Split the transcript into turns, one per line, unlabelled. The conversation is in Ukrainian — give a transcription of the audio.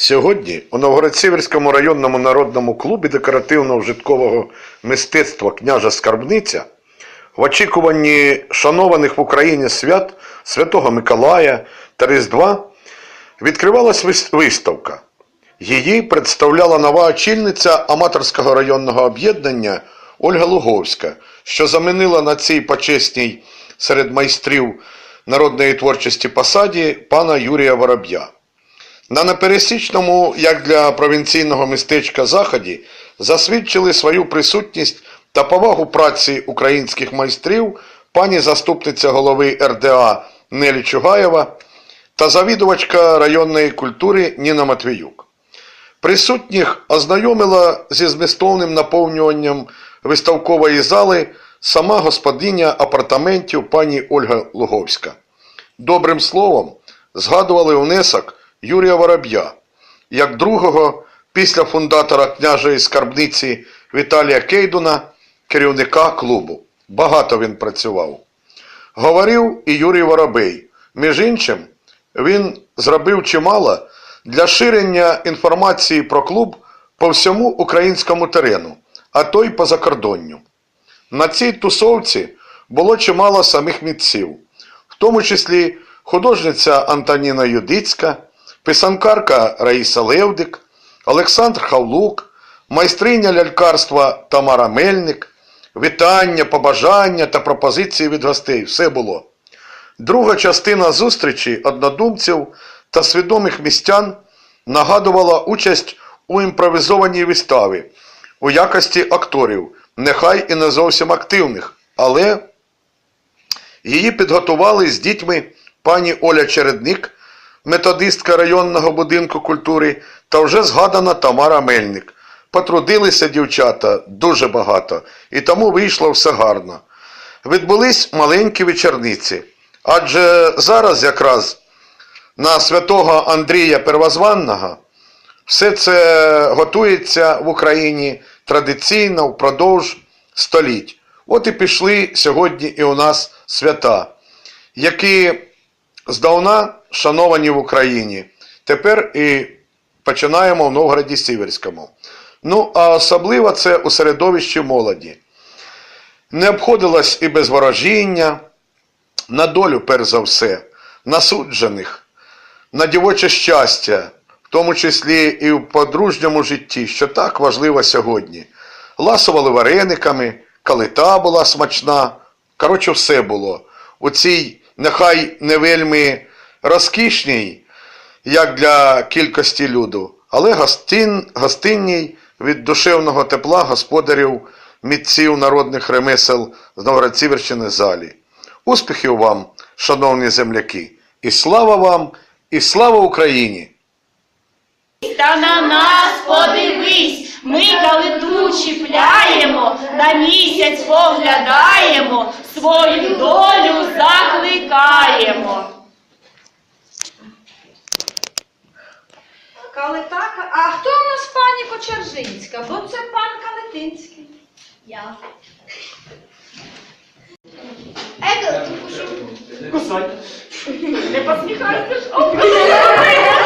Сьогодні у Новгород-Сіверському районному народному клубі декоративно-вжиткового мистецтва княжа Скарбниця в очікуванні шанованих в Україні свят Святого Миколая та Різдва відкривалась виставка. Її представляла нова очільниця аматорського районного об'єднання Ольга Луговська, що замінила на цій почесній серед майстрів народної творчості посаді пана Юрія Вороб'я. На непересічному, як для провінційного містечка Заході, засвідчили свою присутність та повагу праці українських майстрів пані заступниця голови РДА Нелі Чугаєва та завідувачка районної культури Ніна Матвіюк. Присутніх ознайомила зі змістовним наповнюванням виставкової зали сама господиня апартаментів пані Ольга Луговська. Добрим словом згадували внесок Юрія Вороб'я як другого після фундатора княжої скарбниці Віталія Кейдуна, керівника клубу. Багато він працював. Говорив і Юрій Воробей. Між іншим, він зробив чимало для ширення інформації про клуб по всьому українському терену, а то й по закордонню. На цій тусовці було чимало самих митців, в тому числі художниця Антоніна Юдицька, писанкарка Раїса Левдик, Олександр Хавлук, майстриня лялькарства Тамара Мельник, вітання, побажання та пропозиції від гостей. Все було. Друга частина зустрічі однодумців та свідомих містян нагадувала участь у імпровізованій виставі у якості акторів, нехай і не зовсім активних, але її підготували з дітьми пані Оля Чередник, методистка районного будинку культури, та вже згадана Тамара Мельник. Потрудилися дівчата дуже багато, і тому вийшло все гарно. Відбулись маленькі вечорниці, адже зараз якраз на святого Андрія Первозванного все це готується в Україні традиційно впродовж століть. От і пішли сьогодні і у нас свята, які здавна шановані в Україні. Тепер і починаємо в Новгороді Сіверському. Ну, а особливо це у середовищі молоді. Не обходилось і без ворожіння, на долю, перш за все, насуджених, на дівоче щастя, в тому числі і в подружньому житті, що так важливо сьогодні. Ласували варениками, калита була смачна. Коротше, все було. У цій нехай не вельми розкішній, як для кількості люду, але гостин, гостинній від душевного тепла господарів митців народних ремесел з Новгород-Сіверщини залі. Успіхів вам, шановні земляки! І слава вам, і слава Україні!
Та на нас подивись, ми калиту чіпляємо, на місяць поглядаємо, свою долю закликаємо.
Калитака. А хто у нас пані Кочержинська? Бо це пан Калетинський.
Я.
Не посміхайся ж.